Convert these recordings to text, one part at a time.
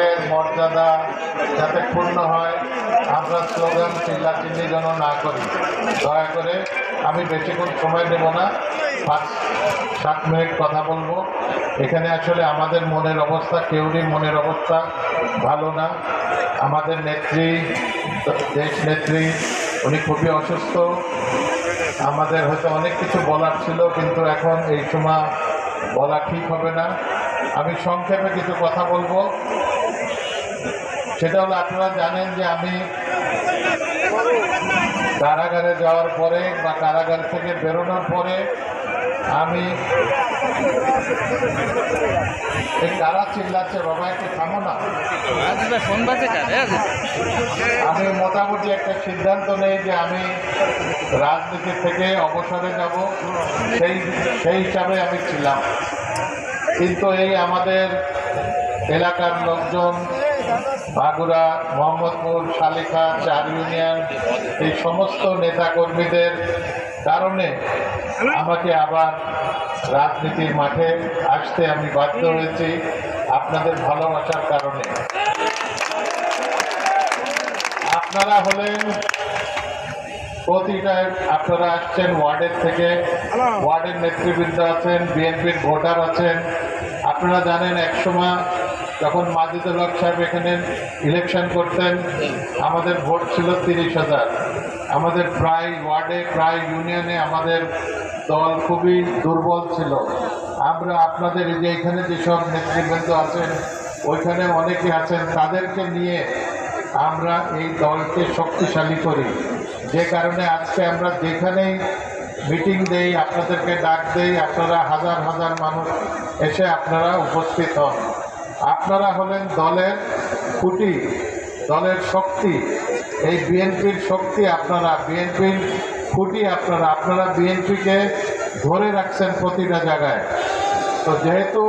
দলের মর্যাদা যাতে পূর্ণ হয়, আমরা স্লোগান চিল্লাচিল্লি যেন না করি। দয়া করে আমি বেশিক্ষণ সময় দেব না, পাঁচ, সাত মিনিট কথা বলব। এখানে আসলে আমাদের মনের অবস্থা, কেউরই মনের অবস্থা ভালো না। আমাদের নেত্রী, দেশ নেত্রী, উনি খুবই অসুস্থ। আমাদের হয়তো অনেক কিছু বলার ছিল, কিন্তু এখন এই সময় বলা ঠিক হবে না। আমি সংক্ষেপে কিছু কথা বলব। সেটা হলো আপনারা জানেন যে আমি কারাগারে যাওয়ার পরে বা কারাগার থেকে বেরোনোর পরে আমি কারা চিল্লাচ্ছে বাবা একটু থামো না। আমি মোটামুটি একটা সিদ্ধান্ত নেই যে আমি রাজনীতি থেকে অবসরে যাব। সেই সেই হিসাবে আমি ছিলাম। কিন্তু এই আমাদের এলাকার লোকজন বাগুড়া মোহাম্মদপুর, শালিখা, চার ইউনিয়ন, এই সমস্ত নেতাকর্মীদের কারণে আমাকে আবার রাজনীতির মাঠে আসতে আমি বাধ্য হয়েছি আপনাদের ভালোবাসার কারণে। আপনারা হলেন প্রতিটা, আপনারা আসছেন ওয়ার্ডের থেকে, ওয়ার্ডের নেতৃবৃন্দ আছেন, বিএনপির ভোটার আছেন আপনারা জানেন একসময় যখন মাজিদুল হক সাহেব এখানে ইলেকশন করতেন, আমাদের ভোট ছিল তিরিশ হাজার। আমাদের প্রায় ওয়ার্ডে, প্রায় ইউনিয়নে আমাদের দল খুবই দুর্বল ছিল। আমরা আপনাদের এই যে এখানে যেসব নেতৃবৃন্দ আছেন, ওইখানে অনেকে আছেন, তাদেরকে নিয়ে আমরা এই দলকে শক্তিশালী করি। যে কারণে আজকে আমরা যেখানেই মিটিং দেই, আপনাদেরকে ডাক দেই, আপনারা হাজার হাজার মানুষ এসে আপনারা উপস্থিত হন। আপনারা হলেন দলের খুঁটি, দলের শক্তি। এই বিএনপির শক্তি আপনারা, বিএনপির খুঁটি আপনারা। আপনারা বিএনপিকে ধরে রাখছেন প্রতিটা জায়গায়। তো যেহেতু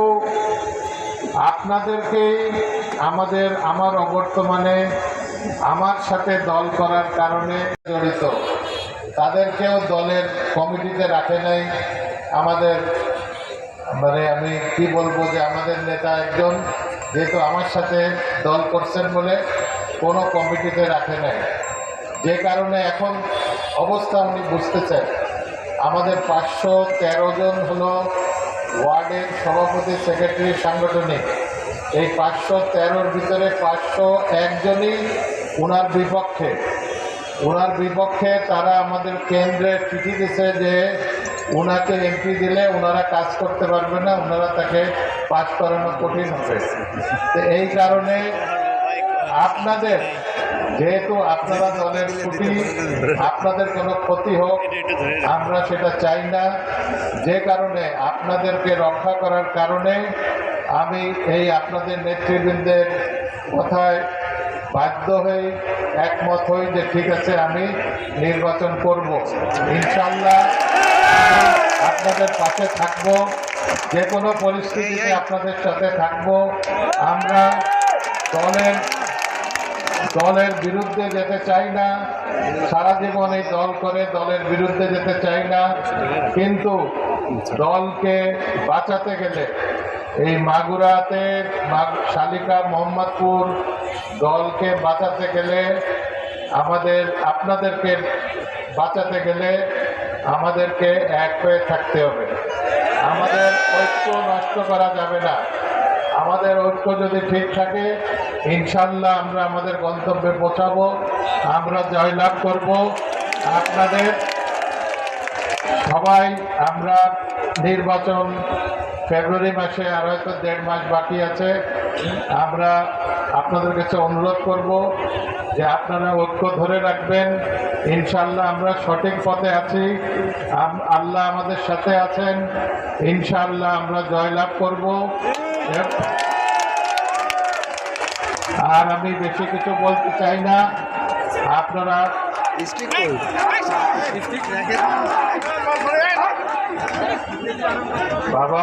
আপনাদেরকেই আমাদের, আমার অবর্তমানে, আমার সাথে দল করার কারণে জড়িত তাদেরকেও দলের কমিটিতে রাখে নাই। আমাদের মানে আমি কি বলব যে আমাদের নেতা একজন, যেহেতু আমার সাথে দল করছেন বলে কোনো কমিটিতে রাখে নাই। যে কারণে এখন অবস্থা উনি বুঝতেছেন। আমাদের পাঁচশো তেরো জন হলো ওয়ার্ডের সভাপতি, সেক্রেটারি, সাংগঠনিক। এই পাঁচশো তেরোর ভিতরে পাঁচশো একজনই ওনার বিপক্ষে। ওনার বিপক্ষে তারা আমাদের কেন্দ্রে চিঠি দিছে যে ওনাকে এমপি দিলে ওনারা কাজ করতে পারবে না, ওনারা তাকে পাস করানো কঠিন হবে। তো এই কারণে আপনাদের, যেহেতু আপনারা দলের ক্ষতি, আপনাদের কোনো ক্ষতি হোক, আমরা সেটা চাই না। যে কারণে আপনাদেরকে রক্ষা করার কারণে আমি এই আপনাদের নেতৃবৃন্দের কথায় বাধ্য হয়ে একমত হই যে ঠিক আছে আমি নির্বাচন করব। ইনশাল্লাহ আপনাদের পাশে থাকব যে কোনো পরিস্থিতিতে আপনাদের সাথে থাকব। আমরা দলের দলের বিরুদ্ধে যেতে চাই না সারা জীবন এই দল করে দলের বিরুদ্ধে যেতে চাই না। কিন্তু দলকে বাঁচাতে গেলে এই মাগুরাতে মাগ- শালিকা মোহাম্মদপুর দলকে বাঁচাতে গেলে আমাদের, আপনাদেরকে বাঁচাতে গেলে আমাদেরকে এক হয়ে থাকতে হবে। আমাদের ঐক্য নষ্ট করা যাবে না। আমাদের ঐক্য যদি ঠিক থাকে ইনশাল্লাহ আমরা আমাদের গন্তব্যে পৌঁছাবো, আমরা জয়লাভ করব। আপনাদের সবাই আমরা নির্বাচন ফেব্রুয়ারি মাসে আর হয়তো দেড় মাস বাকি আছে। আমরা আপনাদের কাছে অনুরোধ করব যে আপনারা ঐক্য ধরে রাখবেন। ইনশাল্লাহ আমরা সঠিক পথে আছি। আল্লাহ আমাদের সাথে আছেন। ইনশাল্লাহ আমরা জয়লাভ করব। আর আমি বেশি কিছু বলতে চাই না। আপনারা বাবা